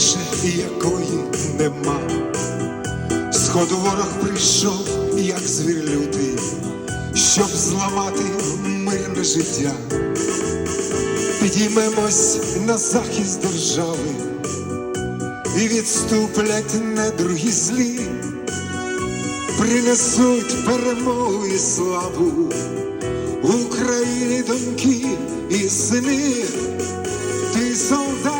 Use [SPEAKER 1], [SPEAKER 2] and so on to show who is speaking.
[SPEAKER 1] тише, якої нема. Сходу ворог прийшов, як звір лютий, щоб зламати мирне життя. Підіймемось на захист держави і відступлять недруги злі, принесуть перемогу і славу Україні доньки і сини, ти солдат